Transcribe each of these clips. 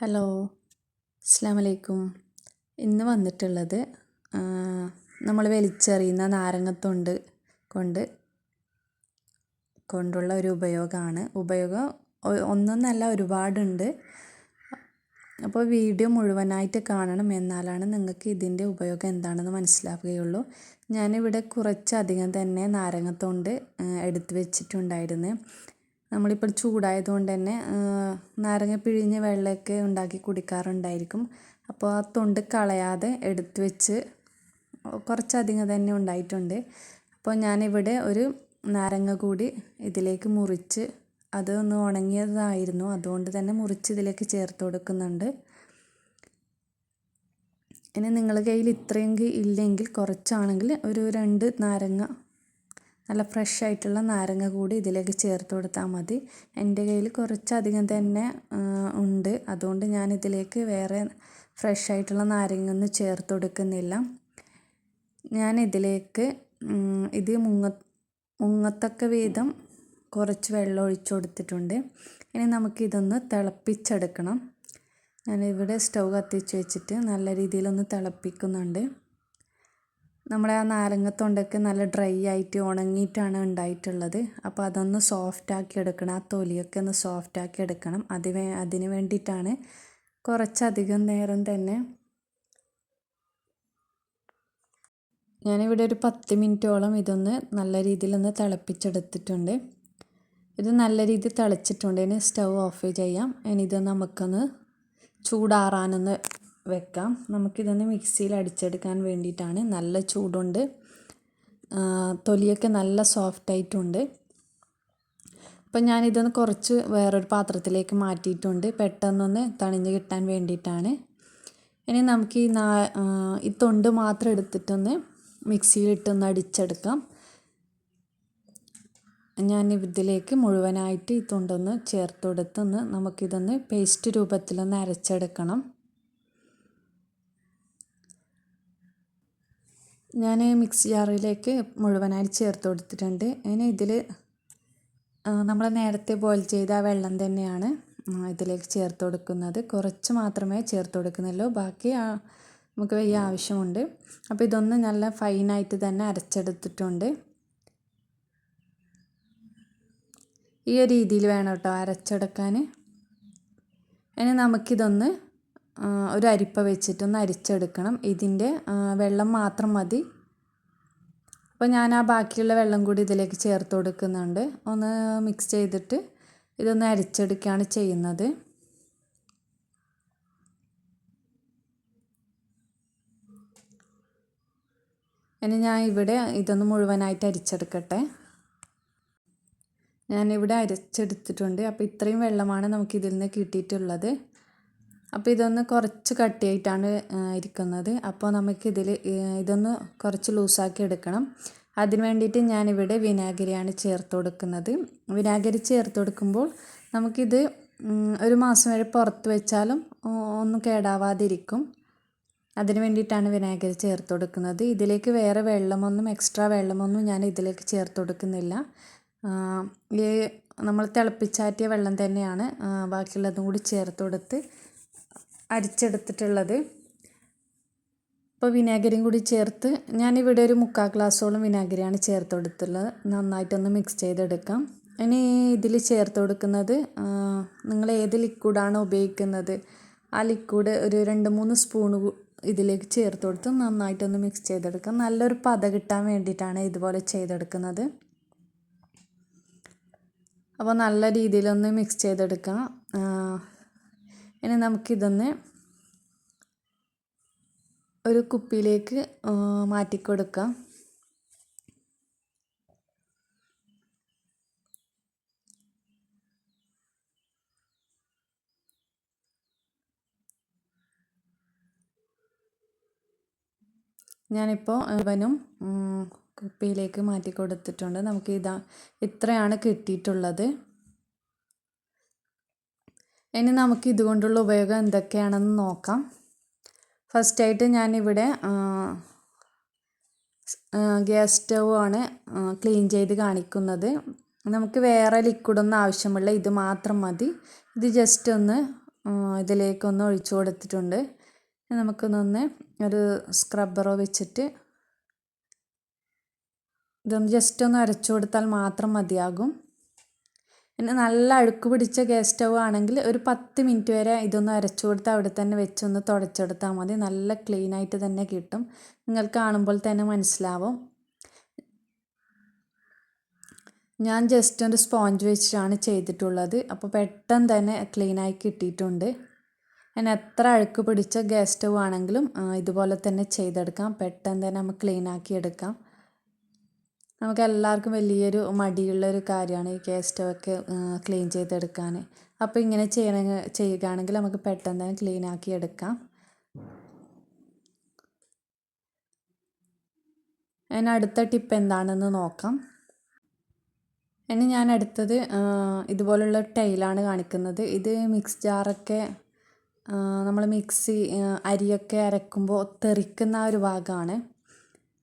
Hello അസ്സാം വലൈക്കും ഇന്ന് വന്നിട്ടുള്ളത് നമ്മൾ വലിച്ചെറിയുന്ന നാരങ്ങത്തൊണ്ട് കൊണ്ട് കൊണ്ടുള്ള ഒരു ഉപയോഗമാണ്. ഉപയോഗം ഒന്നൊന്നല്ല ഒരുപാടുണ്ട്. അപ്പോൾ വീഡിയോ മുഴുവനായിട്ട് കാണണം എന്നാലാണ് നിങ്ങൾക്ക് ഇതിന്റെ ഉപയോഗം എന്താണെന്ന് മനസ്സിലാവുകയുള്ളൂ. ഞാനിവിടെ കുറച്ചധികം തന്നെ നാരങ്ങത്തൊണ്ട് എടുത്തു വെച്ചിട്ടുണ്ടായിരുന്നു. നമ്മളിപ്പോൾ ചൂടായതുകൊണ്ട് തന്നെ നാരങ്ങ പിഴിഞ്ഞ വെള്ളമൊക്കെ ഉണ്ടാക്കി കുടിക്കാറുണ്ടായിരിക്കും. അപ്പോൾ ആ തൊണ്ട് കളയാതെ എടുത്ത് വെച്ച് കുറച്ചധികം തന്നെ ഉണ്ടായിട്ടുണ്ട്. അപ്പോൾ ഞാനിവിടെ ഒരു നാരങ്ങ കൂടി ഇതിലേക്ക് മുറിച്ച് അതൊന്ന് ഉണങ്ങിയതായിരുന്നു. അതുകൊണ്ട് തന്നെ മുറിച്ച് ഇതിലേക്ക് ചേർത്ത് കൊടുക്കുന്നുണ്ട്. ഇനി നിങ്ങളുടെ കയ്യിൽ ഇത്രയെങ്കിൽ ഇല്ലെങ്കിൽ കുറച്ചാണെങ്കിൽ ഒരു രണ്ട് നാരങ്ങ നല്ല ഫ്രഷ് ആയിട്ടുള്ള നാരങ്ങ കൂടി ഇതിലേക്ക് ചേർത്ത് കൊടുത്താൽ മതി. എന്റെ കയ്യിൽ കുറച്ചധികം തന്നെ ഉണ്ട്. അതുകൊണ്ട് ഞാൻ ഇതിലേക്ക് വേറെ ഫ്രഷ് ആയിട്ടുള്ള നാരങ്ങ ഒന്നും ചേർത്ത് കൊടുക്കുന്നില്ല. ഞാൻ ഇതിലേക്ക് ഇത് മുങ്ങ മുങ്ങത്തക്ക വീതം കുറച്ച് വെള്ളം ഒഴിച്ചു കൊടുത്തിട്ടുണ്ട്. ഇനി നമുക്കിതൊന്ന് തിളപ്പിച്ചെടുക്കണം. ഞാനിവിടെ സ്റ്റൗ കത്തിച്ച് വെച്ചിട്ട് നല്ല രീതിയിലൊന്ന് തിളപ്പിക്കുന്നുണ്ട്. നമ്മുടെ ആ നാരങ്ങത്തൊണ്ടൊക്കെ നല്ല ഡ്രൈ ആയിട്ട് ഉണങ്ങിയിട്ടാണ് ഉണ്ടായിട്ടുള്ളത്. അപ്പോൾ അതൊന്ന് സോഫ്റ്റ് ആക്കി എടുക്കണം. ആ തൊലിയൊക്കെ ഒന്ന് സോഫ്റ്റ് ആക്കി എടുക്കണം. അത് അതിന് വേണ്ടിയിട്ടാണ് കുറച്ചധികം നേരം തന്നെ ഞാനിവിടെ ഒരു പത്ത് മിനിറ്റോളം ഇതൊന്ന് നല്ല രീതിയിലൊന്ന് തിളപ്പിച്ചെടുത്തിട്ടുണ്ട്. ഇത് നല്ല രീതിയിൽ തിളച്ചിട്ടുണ്ട്. ഇനി സ്റ്റൗ ഓഫ് ചെയ്യാം. ഇനി ഇത് നമുക്കൊന്ന് ചൂടാറാനൊന്ന് വെക്കാം. നമുക്കിതൊന്ന് മിക്സിയിൽ അടിച്ചെടുക്കാൻ വേണ്ടിയിട്ടാണ്. നല്ല ചൂടുണ്ട്. തൊലിയൊക്കെ നല്ല സോഫ്റ്റ് ആയിട്ടുണ്ട്. അപ്പം ഞാനിതൊന്ന് കുറച്ച് വേറൊരു പാത്രത്തിലേക്ക് മാറ്റിയിട്ടുണ്ട്. പെട്ടെന്നൊന്ന് തണിഞ്ഞ് കിട്ടാൻ വേണ്ടിയിട്ടാണ്. ഇനി നമുക്ക് ഈ നാ ഈ തൊണ്ട് മാത്രം എടുത്തിട്ടൊന്ന് മിക്സിയിലിട്ടൊന്ന് അടിച്ചെടുക്കാം. ഞാൻ ഇതിലേക്ക് മുഴുവനായിട്ട് ഈ തൊണ്ടൊന്ന് ചേർത്ത് കൊടുത്തൊന്ന് നമുക്കിതൊന്ന് പേസ്റ്റ് രൂപത്തിലൊന്ന് അരച്ചെടുക്കണം. ഞാൻ മിക്സി ജാറിലേക്ക് മുഴുവനായി ചേർത്ത് കൊടുത്തിട്ടുണ്ട്. ഇനി ഇതിൽ നമ്മൾ നേരത്തെ ബോയിൽ ചെയ്ത വെള്ളം തന്നെയാണ് ഇതിലേക്ക് ചേർത്ത് കൊടുക്കുന്നത്. കുറച്ച് മാത്രമേ ചേർത്ത് കൊടുക്കുന്നുള്ളൂ. ബാക്കി നമുക്ക് വലിയ ആവശ്യമുണ്ട്. അപ്പോൾ ഇതൊന്ന് നല്ല ഫൈനായിട്ട് തന്നെ അരച്ചെടുത്തിട്ടുണ്ട്. ഈ ഒരു രീതിയിൽ വേണം കേട്ടോ അരച്ചെടുക്കാൻ ഇനി നമുക്കിതൊന്ന് ഒരു അരിപ്പ വെച്ചിട്ട് ഒന്ന് അരിച്ചെടുക്കണം. ഇതിന്റെ വെള്ളം മാത്രം മതി. അപ്പോൾ ഞാൻ ആ ബാക്കിയുള്ള വെള്ളം കൂടി ഇതിലേക്ക് ചേർത്ത് കൊടുക്കുന്നുണ്ട്. ഒന്ന് മിക്സ് ചെയ്തിട്ട് ഇതൊന്ന് അരിച്ചെടുക്കുകയാണ് ചെയ്യുന്നത്. ഇനി ഞാൻ ഇവിടെ ഇതൊന്ന് മുഴുവനായിട്ട് അരിച്ചെടുക്കട്ടെ. ഞാനിവിടെ അരച്ചെടുത്തിട്ടുണ്ട്. അപ്പോൾ ഇത്രയും വെള്ളമാണ് നമുക്ക് ഇതിൽ നിന്ന് കിട്ടിയിട്ടുള്ളത്. അപ്പോൾ ഇതൊന്ന് കുറച്ച് കട്ടിയായിട്ടാണ് ഇരിക്കുന്നത്. അപ്പോൾ നമുക്കിതിൽ ഇതൊന്ന് കുറച്ച് ലൂസാക്കി എടുക്കണം. അതിന് വേണ്ടിയിട്ട് ഞാനിവിടെ വിനാഗിരിയാണ് ചേർത്ത് കൊടുക്കുന്നത്. വിനാഗിരി ചേർത്ത് കൊടുക്കുമ്പോൾ നമുക്കിത് ഒരു മാസം വരെ പുറത്ത് വെച്ചാലും ഒന്നും കേടാവാതിരിക്കും. അതിന് വേണ്ടിയിട്ടാണ് വിനാഗിരി ചേർത്ത് കൊടുക്കുന്നത്. ഇതിലേക്ക് വേറെ വെള്ളമൊന്നും എക്സ്ട്രാ വെള്ളമൊന്നും ഞാൻ ഇതിലേക്ക് ചേർത്ത് കൊടുക്കുന്നില്ല. ഈ നമ്മൾ തിളപ്പിച്ചാറ്റിയ വെള്ളം തന്നെയാണ് ബാക്കിയുള്ളതും കൂടി ചേർത്ത് കൊടുത്ത് അരിച്ചെടുത്തിട്ടുള്ളത്. ഇപ്പോൾ വിനാഗിരിയും കൂടി ചേർത്ത് ഞാനിവിടെ ഒരു മുക്കാൽ ഗ്ലാസ്സോളം വിനാഗിരിയാണ് ചേർത്ത് കൊടുത്തുള്ളത് നന്നായിട്ടൊന്ന് മിക്സ് ചെയ്തെടുക്കാം. ഇനി ഇതിൽ ചേർത്ത് കൊടുക്കുന്നത് നിങ്ങൾ ഏത് ലിക്വിഡാണ് ഉപയോഗിക്കുന്നത് ആ ലിക്വിഡ് ഒരു രണ്ട് മൂന്ന് സ്പൂൺ ഇതിലേക്ക് ചേർത്ത് കൊടുത്ത് നന്നായിട്ടൊന്ന് മിക്സ് ചെയ്തെടുക്കാം. നല്ലൊരു പത കിട്ടാൻ വേണ്ടിയിട്ടാണ് ഇതുപോലെ ചെയ്തെടുക്കുന്നത്. അപ്പോൾ നല്ല രീതിയിലൊന്ന് മിക്സ് ചെയ്തെടുക്കാം. ഇനി നമുക്കിതൊന്ന് ഒരു കുപ്പിയിലേക്ക് മാറ്റിക്കൊടുക്കാം. ഞാനിപ്പോൾ ഇവനും കുപ്പിയിലേക്ക് മാറ്റി കൊടുത്തിട്ടുണ്ട് നമുക്ക് ഇതാ ഇത്രയാണ് കിട്ടിയിട്ടുള്ളത്. ഇനി നമുക്ക് ഇതുകൊണ്ടുള്ള ഉപയോഗം എന്തൊക്കെയാണെന്ന് നോക്കാം. ഫസ്റ്റായിട്ട് ഞാനിവിടെ ഗ്യാസ് സ്റ്റവ് ആണ് ക്ലീൻ ചെയ്ത് കാണിക്കുന്നത്. നമുക്ക് വേറെ ലിക്വിഡൊന്നും ആവശ്യമുള്ള ഇത് മാത്രം മതി. ഇത് ജസ്റ്റ് ഒന്ന് ഇതിലേക്കൊന്ന് ഒഴിച്ചു കൊടുത്തിട്ടുണ്ട്. നമുക്കൊന്നൊന്ന് ഒരു സ്ക്രബ്ബറോ വെച്ചിട്ട് ഇതൊന്ന് ജസ്റ്റ് ഒന്ന് അരച്ചു കൊടുത്താൽ മാത്രം മതിയാകും. പിന്നെ നല്ല അഴുക്ക് പിടിച്ച ഗ്യാസ് സ്റ്റൗ ആണെങ്കിൽ ഒരു പത്ത് മിനിറ്റ് വരെ ഇതൊന്ന് അരച്ചു കൊടുത്ത് അവിടെ തന്നെ വെച്ചൊന്ന് തുടച്ചെടുത്താൽ മതി. നല്ല ക്ലീൻ ആയിട്ട് തന്നെ കിട്ടും. നിങ്ങൾക്ക് കാണുമ്പോൾ തന്നെ മനസ്സിലാവും. ഞാൻ ജസ്റ്റ് ഒരു സ്പോഞ്ച് വെച്ചിട്ടാണ് ചെയ്തിട്ടുള്ളത്. അപ്പോൾ പെട്ടെന്ന് തന്നെ ക്ലീനായി കിട്ടിയിട്ടുണ്ട്. ഞാൻ എത്ര അഴുക്ക് പിടിച്ച ഗ്യാസ് സ്റ്റവ് ആണെങ്കിലും ഇതുപോലെ തന്നെ ചെയ്തെടുക്കാം. പെട്ടെന്ന് തന്നെ നമുക്ക് ക്ലീനാക്കി എടുക്കാം. നമുക്ക് എല്ലാവർക്കും വലിയൊരു മടിയുള്ള ഒരു കാര്യമാണ് ഈ ഗ്യാസ് സ്റ്റവൊക്കെ ക്ലീൻ ചെയ്തെടുക്കാൻ. അപ്പോൾ ഇങ്ങനെ ചെയ്യണ ചെയ്യുകയാണെങ്കിൽ നമുക്ക് പെട്ടെന്ന് തന്നെ ക്ലീൻ ആക്കി എടുക്കാം. ഇനി അടുത്ത ടിപ്പ് എന്താണെന്ന് നോക്കാം. ഇനി ഞാൻ അടുത്തത് ഇതുപോലുള്ള ടൈലാണ് കാണിക്കുന്നത്. ഇത് മിക്സ് ജാറൊക്കെ നമ്മൾ മിക്സി അരിയൊക്കെ അരക്കുമ്പോൾ തെറിക്കുന്ന ഒരു ഭാഗമാണ്.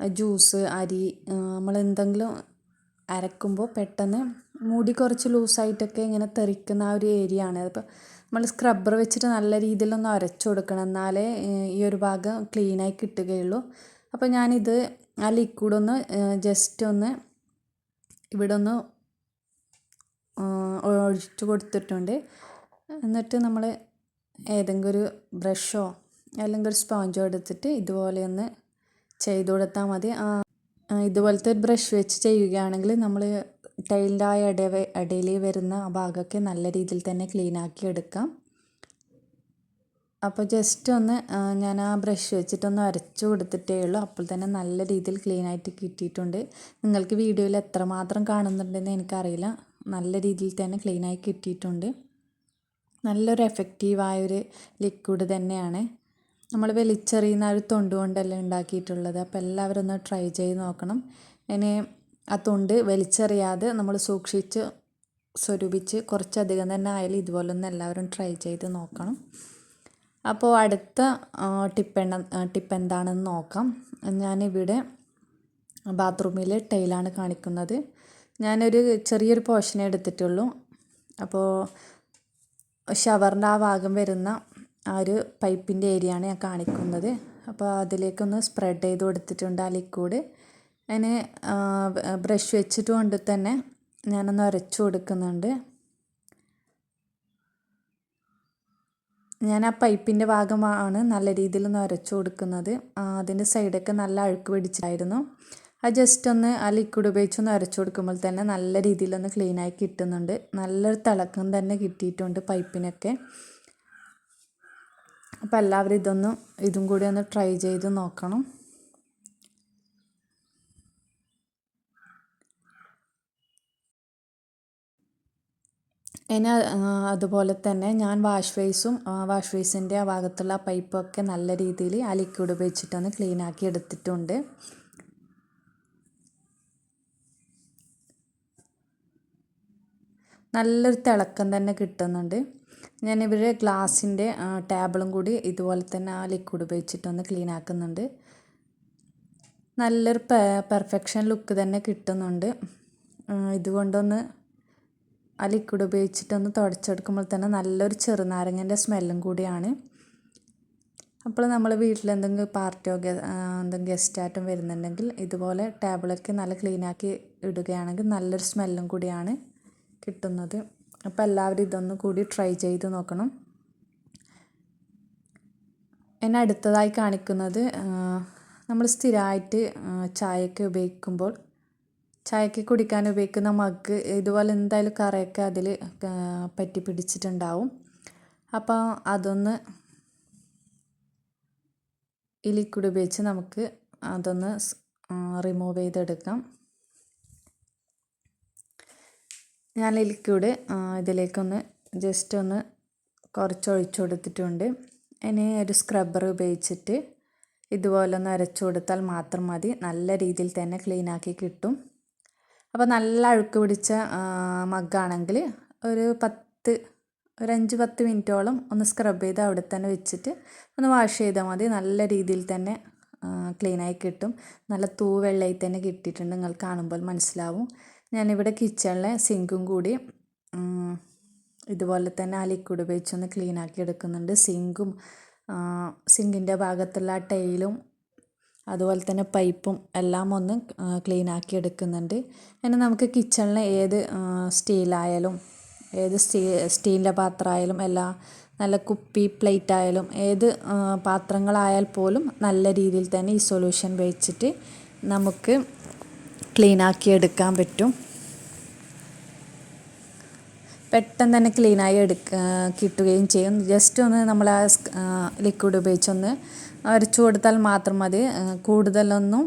ജ്യൂസ് അരി നമ്മൾ എന്തെങ്കിലും അരക്കുമ്പോൾ പെട്ടെന്ന് മുടി കുറച്ച് ലൂസായിട്ടൊക്കെ ഇങ്ങനെ തെറിക്കുന്ന ആ ഒരു ഏരിയ ആണ്. അതിപ്പോൾ നമ്മൾ സ്ക്രബ്ബർ വെച്ചിട്ട് നല്ല രീതിയിലൊന്ന് അരച്ചു കൊടുക്കണം. എന്നാലേ ഈ ഒരു ഭാഗം ക്ലീനായി കിട്ടുകയുള്ളൂ. അപ്പോൾ ഞാനിത് ആ ലിക്വിഡ് ഒന്ന് ജസ്റ്റ് ഒന്ന് ഇവിടെ ഒന്ന് ഒഴിച്ചു കൊടുത്തിട്ടുണ്ട്. എന്നിട്ട് നമ്മൾ ഏതെങ്കിലും ഒരു ബ്രഷോ അല്ലെങ്കിൽ ഒരു സ്പോഞ്ചോ എടുത്തിട്ട് ഇതുപോലെ ഒന്ന് ചെയ്ത് കൊടുത്താൽ മതി ഇതുപോലത്തെ ഒരു ബ്രഷ് വെച്ച് ചെയ്യുകയാണെങ്കിൽ നമ്മൾ ടൈലിന്റെ ആ ഇട ഇടയിൽ വരുന്ന ആ ഭാഗമൊക്കെ നല്ല രീതിയിൽ തന്നെ ക്ലീൻ ആക്കി എടുക്കാം. അപ്പോൾ ജസ്റ്റ് ഒന്ന് ഞാൻ ആ ബ്രഷ് വെച്ചിട്ടൊന്ന് അരച്ചു കൊടുത്തിട്ടേ ഉള്ളൂ. അപ്പോൾ തന്നെ നല്ല രീതിയിൽ ക്ലീൻ ആയിട്ട് കിട്ടിയിട്ടുണ്ട്. നിങ്ങൾക്ക് വീഡിയോയിൽ എത്രമാത്രം കാണുന്നുണ്ടെന്ന് എനിക്കറിയില്ല. നല്ല രീതിയിൽ തന്നെ ക്ലീനായി കിട്ടിയിട്ടുണ്ട്. നല്ലൊരു എഫക്റ്റീവായൊരു ലിക്വിഡ് തന്നെയാണ്. നമ്മൾ വലിച്ചെറിയുന്ന ഒരു തൊണ്ട് കൊണ്ടല്ലേ ഉണ്ടാക്കിയിട്ടുള്ളത്. അപ്പോൾ എല്ലാവരും ഒന്ന് ട്രൈ ചെയ്ത് നോക്കണം. ഇനി ആ തൊണ്ട് വലിച്ചെറിയാതെ നമ്മൾ സൂക്ഷിച്ച് സ്വരൂപിച്ച് കുറച്ചധികം തന്നെ ആയാലും ഇതുപോലെ ഒന്ന് എല്ലാവരും ട്രൈ ചെയ്ത് നോക്കണം. അപ്പോൾ അടുത്ത ടിപ്പ് ടിപ്പ് എന്താണെന്ന് നോക്കാം. ഞാനിവിടെ ബാത്റൂമിൽ ടൈലാണ് കാണിക്കുന്നത്. ഞാനൊരു ചെറിയൊരു പോർഷനെ എടുത്തിട്ടുള്ളൂ. അപ്പോൾ ഷവറിന്റെ ആ ഭാഗം വരുന്ന ആ ഒരു പൈപ്പിന്റെ ഏരിയയാണ് ഞാൻ കാണിക്കുന്നത്. അപ്പോൾ അതിലേക്കൊന്ന് സ്പ്രെഡ് ചെയ്ത് കൊടുത്തിട്ടുണ്ട് ആ ലിക്വിഡ്. അതിന് ബ്രഷ് വെച്ചിട്ട് കൊണ്ട് തന്നെ ഞാനൊന്ന് അരച്ചു കൊടുക്കുന്നുണ്ട്. ഞാൻ ആ പൈപ്പിന്റെ ഭാഗമാണ് നല്ല രീതിയിൽ ഒന്ന് അരച്ചു കൊടുക്കുന്നത്. അതിന്റെ സൈഡൊക്കെ നല്ല അഴുക്ക് പിടിച്ചായിരുന്നു അത് ജസ്റ്റ് ഒന്ന് ആ ലിക്വിഡ് ഉപയോഗിച്ച് ഒന്ന് അരച്ചു കൊടുക്കുമ്പോൾ തന്നെ നല്ല രീതിയിലൊന്ന് ക്ലീനായി കിട്ടുന്നുണ്ട്. നല്ലൊരു തിളക്കം തന്നെ കിട്ടിയിട്ടുണ്ട് പൈപ്പിനൊക്കെ. അപ്പോൾ എല്ലാവരും ഇതൊന്ന് ഇതും കൂടി ഒന്ന് ട്രൈ ചെയ്ത് നോക്കണം. ഇനി അതുപോലെ തന്നെ ഞാൻ വാഷ് ഫേസും വാഷ് ഫേസിന്റെ ആ ഭാഗത്തുള്ള പൈപ്പൊക്കെ നല്ല രീതിയിൽ ആ ലിക്വിഡ് ഉപയോഗിച്ചിട്ടൊന്ന് ക്ലീൻ ആക്കി എടുത്തിട്ടുണ്ട്. നല്ലൊരു തിളക്കം തന്നെ കിട്ടുന്നുണ്ട്. ഞാനിവിടെ ഗ്ലാസിന്റെ ടേബിളും കൂടി ഇതുപോലെ തന്നെ ആ ലിക്വിഡ് ഉപയോഗിച്ചിട്ടൊന്ന് ക്ലീൻ ആക്കുന്നുണ്ട്. നല്ലൊരു പെർഫെക്ഷൻ ലുക്ക് തന്നെ കിട്ടുന്നുണ്ട്. ഇതുകൊണ്ടൊന്ന് ആ ലിക്വിഡ് ഉപയോഗിച്ചിട്ടൊന്ന് തുടച്ചെടുക്കുമ്പോൾ തന്നെ നല്ലൊരു ചെറുനാരങ്ങന്റെ സ്മെല്ലും കൂടിയാണ്. അപ്പോൾ നമ്മൾ വീട്ടിൽ എന്തെങ്കിലും പാർട്ടിയോ എന്തെങ്കിലും ഗസ്റ്റായിട്ടും വരുന്നുണ്ടെങ്കിൽ ഇതുപോലെ ടേബിളൊക്കെ നല്ല ക്ലീനാക്കി ഇടുകയാണെങ്കിൽ നല്ലൊരു സ്മെല്ലും കൂടിയാണ് കിട്ടുന്നത്. അപ്പോൾ എല്ലാവരും ഇതൊന്ന് കൂടി ട്രൈ ചെയ്ത് നോക്കണം. എന്നെ അടുത്തതായി കാണിക്കുന്നത് നമ്മൾ സ്ഥിരമായിട്ട് ചായയൊക്കെ ഉപയോഗിക്കുമ്പോൾ ചായക്ക് കുടിക്കാൻ ഉപയോഗിക്കുന്ന മഗ് ഇതുപോലെ എന്തായാലും കറയൊക്കെ അതിൽ പറ്റി പിടിച്ചിട്ടുണ്ടാവും. അപ്പോൾ അതൊന്ന് ഈ ലിക്വിഡ് ഉപയോഗിച്ച് നമുക്ക് അതൊന്ന് റിമൂവ് ചെയ്തെടുക്കാം. ഞാൻ ലിക്വിഡ് ഇതിലേക്കൊന്ന് ജസ്റ്റ് ഒന്ന് കുറച്ച് ഒഴിച്ചു കൊടുത്തിട്ടുണ്ട്. ഇനി ഒരു സ്ക്രബ്ബർ ഉപയോഗിച്ചിട്ട് ഇതുപോലെ ഒന്ന് അരച്ചു കൊടുത്താൽ മാത്രം മതി. നല്ല രീതിയിൽ തന്നെ ക്ലീൻ ആക്കി കിട്ടും. അപ്പോൾ നല്ല അഴുക്ക് പിടിച്ച മഗ്ഗാണെങ്കിൽ ഒരു പത്ത് ഒരു അഞ്ച് പത്ത് മിനിറ്റോളം ഒന്ന് സ്ക്രബ് ചെയ്ത് അവിടെ തന്നെ വെച്ചിട്ട് ഒന്ന് വാഷ് ചെയ്താൽ മതി. നല്ല രീതിയിൽ തന്നെ ക്ലീനായി കിട്ടും. നല്ല തൂവെള്ളയിൽ തന്നെ കിട്ടിയിട്ടുണ്ട്. നിങ്ങൾ കാണുമ്പോൾ മനസ്സിലാവും. ഞാനിവിടെ കിച്ചണിലെ സിങ്കും കൂടി ഇതുപോലെ തന്നെ ആ ലിക്വിഡ് ഉപയോഗിച്ചൊന്ന് ക്ലീൻ ആക്കി എടുക്കുന്നുണ്ട്. സിങ്കും സിങ്കിന്റെ ഭാഗത്തുള്ള ടൈലും അതുപോലെ തന്നെ പൈപ്പും എല്ലാം ഒന്ന് ക്ലീൻ ആക്കി എടുക്കുന്നുണ്ട്. പിന്നെ നമുക്ക് കിച്ചണിലെ ഏത് സ്റ്റീലായാലും ഏത് സ്റ്റീ സ്റ്റീലിന്റെ പാത്രമായാലും എല്ലാ നല്ല കുപ്പി പ്ലേറ്റ് ആയാലും ഏത് പാത്രങ്ങളായാൽ പോലും നല്ല രീതിയിൽ തന്നെ ഈ സൊല്യൂഷൻ വെച്ചിട്ട് നമുക്ക് ക്ലീൻ ആക്കി എടുക്കാൻ പറ്റും. പെട്ടെന്ന് തന്നെ ക്ലീനായി എടുക്ക കിട്ടുകയും ചെയ്യും. ജസ്റ്റ് ഒന്ന് നമ്മൾ ആ ലിക്വിഡ് ഉപയോഗിച്ചൊന്ന് അരച്ചു കൊടുത്താൽ മാത്രം മതി. കൂടുതലൊന്നും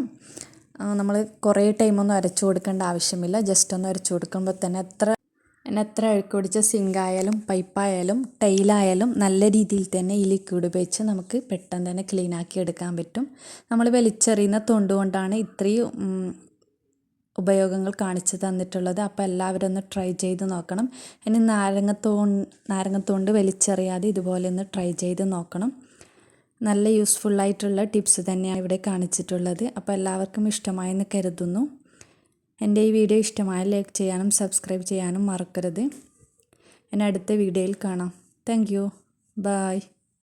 നമ്മൾ കുറേ ടൈമൊന്നും അരച്ചു കൊടുക്കേണ്ട ആവശ്യമില്ല. ജസ്റ്റ് ഒന്ന് അരച്ചു കൊടുക്കുമ്പോൾ തന്നെ എത്ര എത്ര അഴുക്ക് പിടിച്ച സിങ്കായാലും പൈപ്പായാലും ടൈലായാലും നല്ല രീതിയിൽ തന്നെ ഈ ലിക്വിഡ് ഉപയോഗിച്ച് നമുക്ക് പെട്ടെന്ന് തന്നെ ക്ലീനാക്കി എടുക്കാൻ പറ്റും. നമ്മൾ വലിച്ചെറിയുന്ന തൊണ്ട് കൊണ്ടാണ് ഇത്രയും ഉപയോഗങ്ങൾ കാണിച്ചു തന്നിട്ടുള്ളത്. അപ്പോൾ എല്ലാവരും ഒന്ന് ട്രൈ ചെയ്ത് നോക്കണം. ഇനി നാരങ്ങത്തോ നാരങ്ങത്തോണ്ട് വലിച്ചെറിയാതെ ഇതുപോലെ ഒന്ന് ട്രൈ ചെയ്ത് നോക്കണം. നല്ല യൂസ്ഫുള്ളായിട്ടുള്ള ടിപ്സ് തന്നെയാണ് ഇവിടെ കാണിച്ചിട്ടുള്ളത്. അപ്പോൾ എല്ലാവർക്കും ഇഷ്ടമായെന്ന് കരുതുന്നു. എന്റെ ഈ വീഡിയോ ഇഷ്ടമായ ലൈക്ക് ചെയ്യാനും സബ്സ്ക്രൈബ് ചെയ്യാനും മറക്കരുത്. എന്നെ അടുത്ത വീഡിയോയിൽ കാണാം. Thank you bye